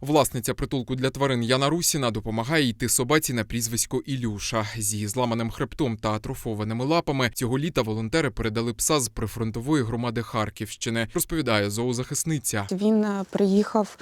Власниця притулку для тварин Яна Русіна допомагає йти собаці на прізвисько Ілюша. З зламаним хребтом та атрофованими лапами цього літа волонтери передали пса з прифронтової громади Харківщини. Розповідає зоозахисниця. Він е, приїхав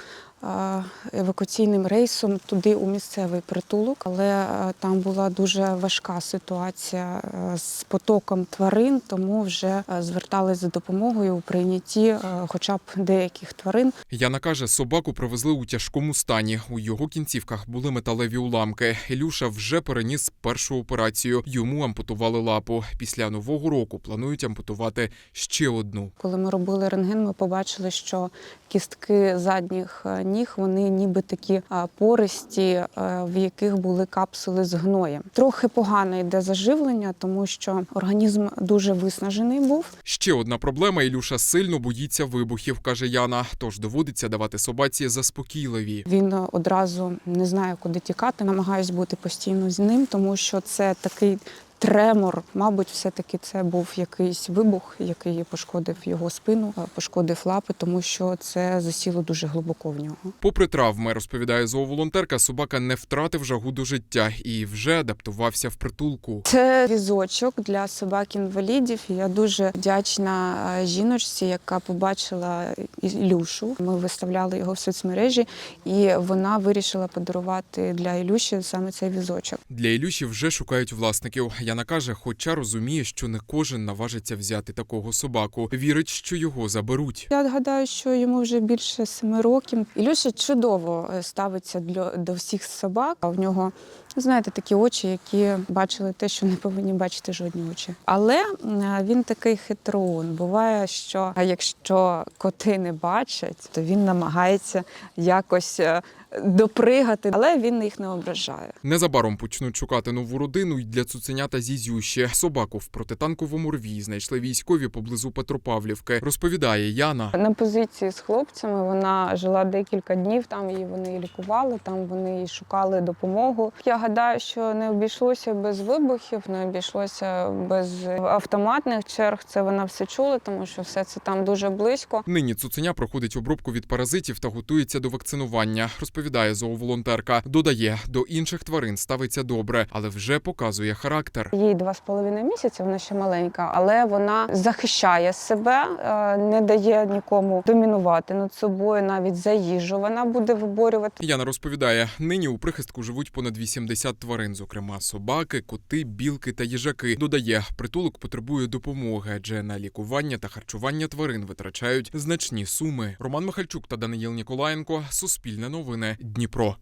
евакуаційним рейсом туди у місцевий притулок, але там була дуже важка ситуація з потоком тварин, тому вже звертались за допомогою у прийнятті хоча б деяких тварин. Яна каже, собаку привезли у тяжкому стані. У його кінцівках були металеві уламки. Ілюша вже переніс першу операцію. Йому ампутували лапу. Після нового року планують ампутувати ще одну. Коли ми робили рентген, ми побачили, що кістки задніх е, ніг вони ніби такі пористі, е, в яких були капсули з гноєм. Трохи погано йде заживлення, тому що організм дуже виснажений був. Ще одна проблема: Ілюша сильно боїться вибухів, каже Яна. Тож доводиться давати собаці заспокійливі. Він е, одразу не знає, куди тікати. Намагаюсь бути постійно з ним, тому що це такий. Тремор, мабуть, все-таки це був якийсь вибух, який пошкодив його спину, е, пошкодив лапи, тому що це засіло дуже глибоко в нього. Попри травми, розповідає зооволонтерка, собака не втратив жагу до життя і вже адаптувався в притулку. Це візочок для собак-інвалідів. Я дуже вдячна е, жіночці, яка побачила Ілюшу. Ми виставляли його в соцмережі, і вона вирішила подарувати для Ілюші саме цей візочок. Для Ілюші вже шукають власників. Яна каже, хоча розуміє, що не кожен наважиться взяти такого собаку. Вірить, що його заберуть. Я гадаю, що йому вже більше семи років. Ілюша чудово е, ставиться для, до всіх собак. А в нього, знаєте, такі очі, які бачили те, що не повинні бачити жодні очі. Але він такий хитрун. Буває, що якщо коти не бачать, то він намагається якось е, допригати, але він їх не ображає. Незабаром почнуть шукати нову родину й для цуценята Зізюші. Собаку в протитанковому рві знайшли військові поблизу Петропавлівки. Розповідає Яна. На позиції з хлопцями вона жила декілька днів. Там її вони лікували, там вони шукали допомогу. Я гадаю, що не обійшлося без вибухів, не обійшлося без автоматних черг. Це вона все чула, тому що все це там дуже близько. Нині цуценя проходить обробку від паразитів та готується до вакцинування. Розповідає зооволонтерка. Додає, до інших тварин ставиться добре, але вже показує характер. Їй два з половиною місяці, вона ще маленька, але вона захищає себе, е, не дає нікому домінувати над собою, навіть за їжу вона буде виборювати. Яна розповідає, нині у прихистку живуть понад 80 тварин, зокрема собаки, коти, білки та їжаки. Додає, притулок потребує допомоги, адже на лікування та харчування тварин витрачають значні суми. Роман Михальчук та Даниїл Ніколаєнко. Суспільне новини. Дніпро.